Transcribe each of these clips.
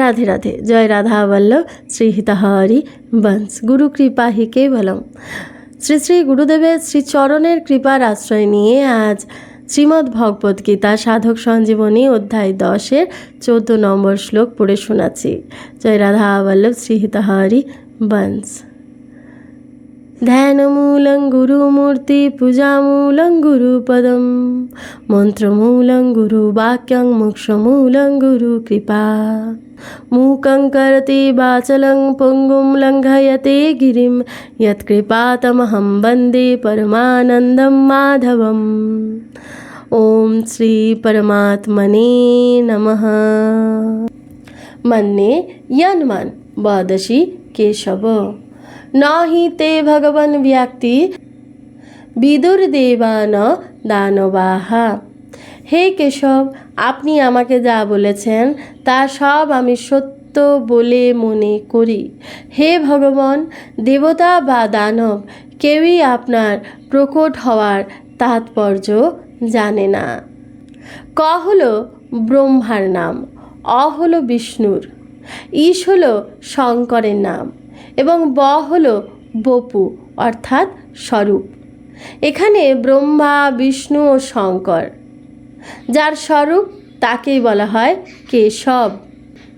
রাধে রাধে জয় রাধা বল্লভ শ্রী হিতাহরি বংশ গুরু কৃপা হি কেবলম শ্রী শ্রী গুরুদেবের শ্রী চরণের কৃপার আশ্রয় নিয়ে আজ শ্রীমদ্ ভগবদ গীতা সাধক সঞ্জীবনী অধ্যায় দশের চোদ্দ নম্বর শ্লোক পড়ে শোনাচ্ছি। জয় রাধা বল্লভ। শ্রী হিতাহরি বংশ ধ্যানমূলং গুরুমূর্তি পূজামূলং গুরুপদম, মন্ত্রমূলং গুরুবাক্যং মোক্ষমূলং গুরুকৃপা। মূকং করতে বাচলং পুঙ্গুম লঙ্ঘয়তে গিরিম ইয়ৎকৃপাতমহং বন্দে পরমানন্দম মাধবম। ওম শ্রী পরমাত্মনে নমঃ। মন্যে ইয়ানমান, দ্বাদশী কেশব। হি তে ভগবান ব্যক্তি বিদুর দেবান দানবাহা। হে কেশব, আপনি আমাকে যা বলেছেন, তা সব আমি সত্য বলে মনে করি। হে ভগবান, দেবতা বা দানব কেউই আপনার প্রকট হওয়ার তাৎপর্য জানে না। ক হল ব্রহ্মার নাম, অ হল বিষ্ণুর ঈশ হল শঙ্করের নাম। এবং ব হলো বপু, অর্থাৎ স্বরূপ। এখানে ব্রহ্মা, বিষ্ণু ও শঙ্কর। যার স্বরূপ তাকেই বলা হয় কেশব।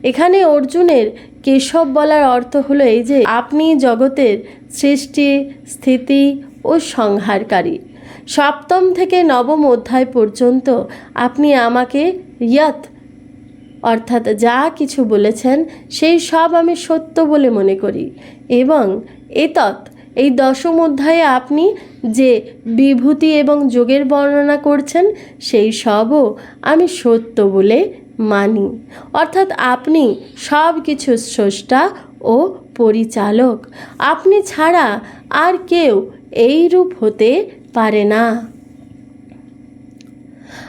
এখানে অর্জুনের কেশব বলার অর্থ হলো এই যে, আপনি জগতের সৃষ্টি, স্থিতি ও সংহারকারী। সপ্তম থেকে নবম অধ্যায় পর্যন্ত আপনি আমাকে ইয়ত অর্থাৎ যা কিছু বলেছেন, সেই সব আমি সত্য বলে মনে করি। এবং এতৎ এই দশম অধ্যায়ে আপনি যে বিভূতি এবং যোগের বর্ণনা করছেন, সেই সবও আমি সত্য বলে মানি। অর্থাৎ আপনি সব কিছু স্রষ্টা ও পরিচালক। আপনি ছাড়া আর কেউ এই রূপ হতে পারে না।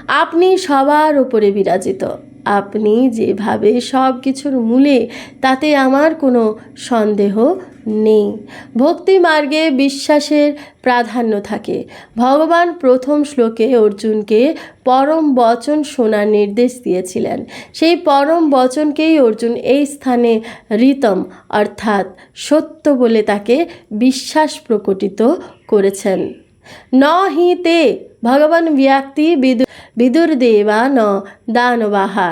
আপনি সবার উপরে বিরাজিত। আপনি যেভাবে সব কিছুর মূলে, তাতে আমার কোনো সন্দেহ নেই। ভক্তি মার্গে বিশ্বাসের প্রাধান্য থাকে। ভগবান প্রথম শ্লোকে অর্জুনকে পরম বচন শোনার নির্দেশ দিয়েছিলেন। সেই পরম বচনকেই অর্জুন এই স্থানে ঋতম, অর্থাৎ সত্য বলে তাকে বিশ্বাস প্রকটিত করেছেন। ন হি তে ভগবান ব্যক্তি বিদু বিদুর দেবা ন দানবাহা।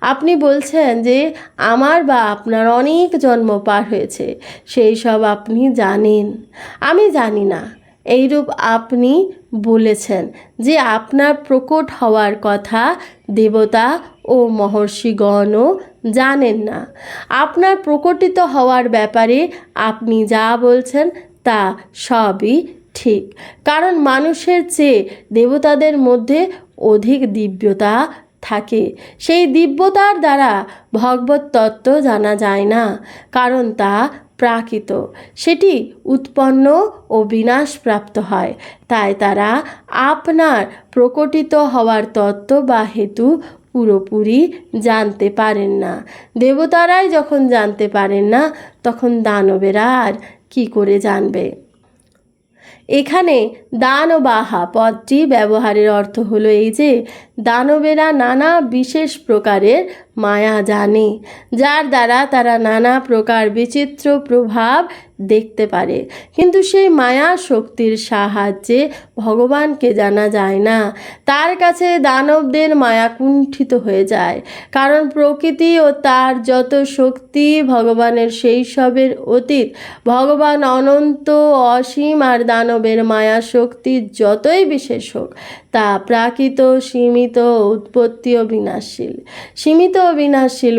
আপনি বলছেন যে আমার বা আপনার অনেক জন্ম পার হয়েছে, সেই সব আপনি জানেন। আমি জানি না। এইরূপ আপনি বলেছেন যে আপনার প্রকট হওয়ার কথা দেবতা ও মহর্ষিগণও জানেন না। আপনার প্রকটিত হওয়ার ব্যাপারে আপনি যা বলছেন তা সবই ঠিক, কারণ মানুষের চেয়ে দেবতাদের মধ্যে অধিক দিব্যতা থাকে। সেই দিব্যতার দ্বারা ভগবত তত্ত্ব জানা যায় না, কারণ তা প্রাকৃত। সেটি উৎপন্ন ও বিনাশপ্রাপ্ত হয়, তাই তারা আপনার প্রকটিত হওয়ার তত্ত্ব বা হেতু পুরোপুরি জানতে পারেন না। দেবতারাই যখন জানতে পারেন না, তখন দানবেরা আর কী করে জানবে? এখানে দানবাহা পদটি ব্যবহারের অর্থ হলো এই যে, দানবেরা নানা বিশেষ প্রকারের মায়া জানে, যার দ্বারা তারা নানা প্রকার বিচিত্র প্রভাব দেখতে পারে। কিন্তু সেই মায়া শক্তির সাহায্যে ভগবানকে জানা যায় না। তার কাছে দানবদের মায়া কুণ্ঠিত হয়ে যায়, কারণ প্রকৃতি ও তার যত শক্তি ভগবানের সেই সবের অতীত, ভগবান অনন্ত অসীম আর দানবের মায়া শক্তি যতই বিশেষ হোক, তা প্রাকৃত, সীমিত, উৎপত্তি ও সীমিত ও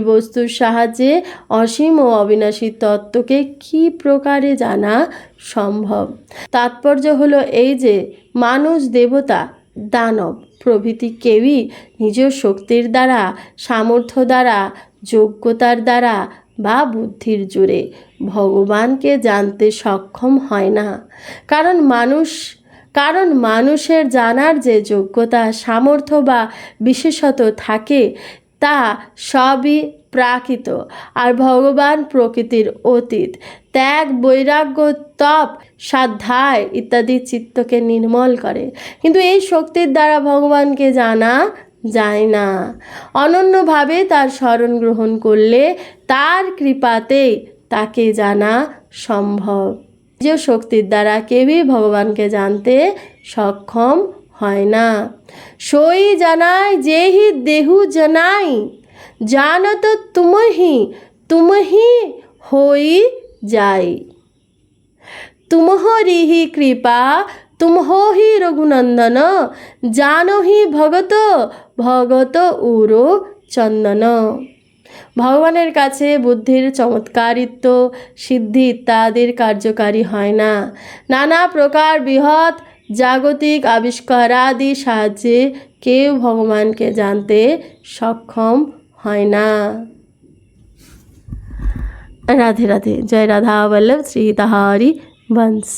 বস্তুর সাহায্যে অসীম ও অবিনাশী তত্ত্বকে কি প্রকারে জানা সম্ভব? তাৎপর্য হলো এই যে, মানুষ, দেবতা, দানব প্রভৃতি কেউই নিজ শক্তির দ্বারা, সামর্থ্য দ্বারা, যোগ্যতার দ্বারা বা বুদ্ধির জোরে। ভগবানকে জানতে সক্ষম হয় না। কারণ মানুষ, কারণ মানুষের জানার যে যোগ্যতা, সামর্থ্য বা বিশেষত থাকে, তা সবই প্রাকৃত। আর ভগবান প্রকৃতির অতীত। ত্যাগ, বৈরাগ্য, তপ, সাধ্যায় ইত্যাদি চিত্তকে নির্মল করে। কিন্তু এই শক্তির দ্বারা ভগবানকে জানা যায় না। অনন্যভাবে তার স্মরণ গ্রহণ করলে তার কৃপাতে তাকে জানা সম্ভব। যে শক্তির দ্বারা কেউই ভগবানকে জানতে সক্ষম হয় না। সই জানাই, যেহি দেহু জানাই, জানত তুমহি তুমহি হই যাই। তুমহরি হি কৃপা তুমহো হি রঘুনন্দন, জানো হি ভগত ভগত উরো চন্দন। ভগবানের কাছে বুদ্ধির চমৎকারিত্ব, সিদ্ধি ইত্যাদির কার্যকারী হয় না। নানা প্রকার বৃহৎ জাগতিক আবিষ্কারাদি সাহায্যে কেউ ভগবানকে জানতে সক্ষম হয় না। রাধে রাধে। জয় রাধা বল্লভ শ্রী তাহারি বংশ